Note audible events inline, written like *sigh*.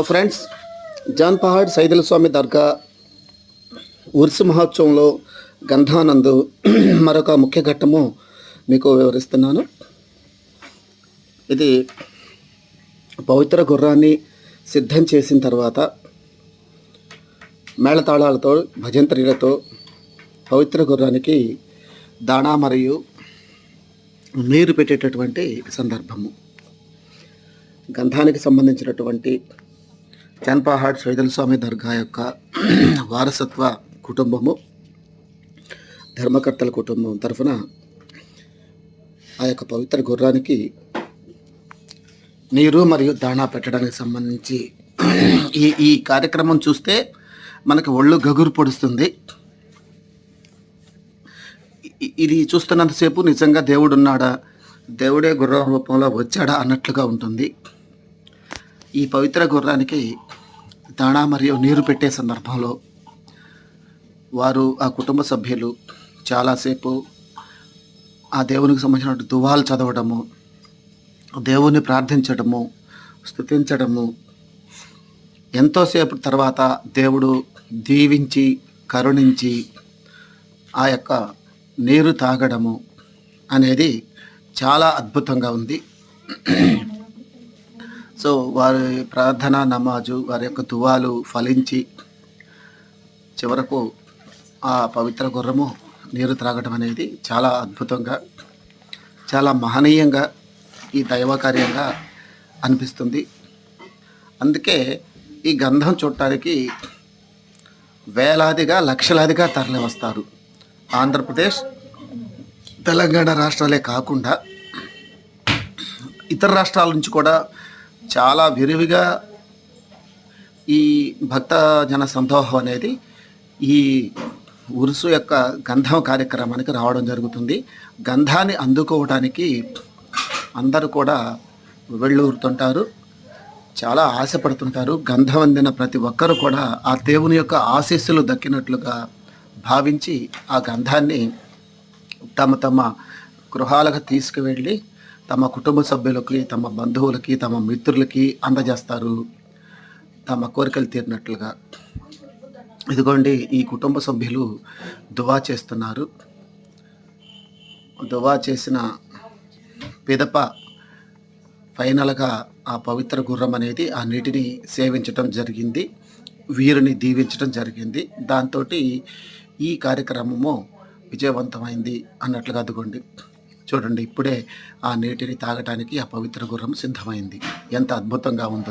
Friends Jan Pahad సైదుల స్వామి దర్గా ఉర్సు మహోత్సవంలో గంధానందు *clears throat* మరొక ముఖ్య ఘట్టము మీకు వివరిస్తున్నాను. ఇది పవిత్ర గుర్రాన్ని సిద్ధం చేసిన తర్వాత మేళతాళాలతో భజంత్రీలతో పవిత్ర గుర్రానికి దాణా మరియు నీరు పెట్టేటటువంటి సందర్భము. గంధానికి సంబంధించినటువంటి చన్పహాడ్ సైదల స్వామి దర్గా యొక్క వారసత్వ కుటుంబము ధర్మకర్తల కుటుంబం తరఫున ఆ యొక్క పవిత్ర గుర్రానికి నీరు మరియు దాణా పెట్టడానికి సంబంధించి ఈ ఈ కార్యక్రమం చూస్తే మనకి ఒళ్ళు గగురు పొడుస్తుంది. ఇది చూస్తున్నంతసేపు నిజంగా దేవుడు ఉన్నాడా దేవుడే గుర్రం రూపంలో వచ్చాడా అన్నట్లుగా ఉంటుంది. ఈ పవిత్ర గుర్రానికి దాణ మరియు నీరు పెట్టే సందర్భంలో వారు ఆ కుటుంబ సభ్యులు చాలాసేపు ఆ దేవునికి సంబంధించిన దువాలు చదవడము దేవుని ప్రార్థించడము స్తుతించడము. ఎంతోసేపు తర్వాత దేవుడు దీవించి కరుణించి ఆ యొక్క నీరు తాగడము అనేది చాలా అద్భుతంగా ఉంది. సో వారి ప్రార్థన నమాజు వారి యొక్క దువాలు ఫలించి చివరకు ఆ పవిత్ర గుర్రము నీరు త్రాగడం అనేది చాలా అద్భుతంగా చాలా మహనీయంగా ఈ దైవ కార్యంగా అనిపిస్తుంది. అందుకే ఈ గంధం చూడటానికి వేలాదిగా లక్షలాదిగా తరలి వస్తారు. ఆంధ్రప్రదేశ్ తెలంగాణ రాష్ట్రాలే కాకుండా ఇతర రాష్ట్రాల నుంచి కూడా చాలా విరివిగా ఈ భక్తజన సందోహం అనేది ఈ ఉరుసు యొక్క గంధం కార్యక్రమానికి రావడం జరుగుతుంది. గంధాన్ని అందుకోవడానికి అందరూ కూడా వెళ్ళూరుతుంటారు. చాలా ఆశపడుతుంటారు. గంధం అందిన ప్రతి ఒక్కరు కూడా ఆ దేవుని యొక్క ఆశీస్సులు దక్కినట్లుగా భావించి ఆ గంధాన్ని తమ తమ గృహాలకు తీసుకువెళ్ళి తమ కుటుంబ సభ్యులకి తమ బంధువులకి తమ మిత్రులకి అందజేస్తారు. తమ కోరికలు తీరినట్లుగా. ఇదిగోండి ఈ కుటుంబ సభ్యులు దువా చేస్తున్నారు. దువా చేసిన పిదప ఫైనల్గా ఆ పవిత్ర గుర్రం అనేది ఆ నీటిని సేవించటం జరిగింది. వీరిని దీవించడం జరిగింది. దాంతో ఈ కార్యక్రమము విజయవంతమైంది అన్నట్లుగా అదిగోండి. చూడండి ఇప్పుడే ఆ నీటిని తాగటానికి ఆ పవిత్ర గుర్రం సిద్ధమైంది. ఎంత అద్భుతంగా ఉందో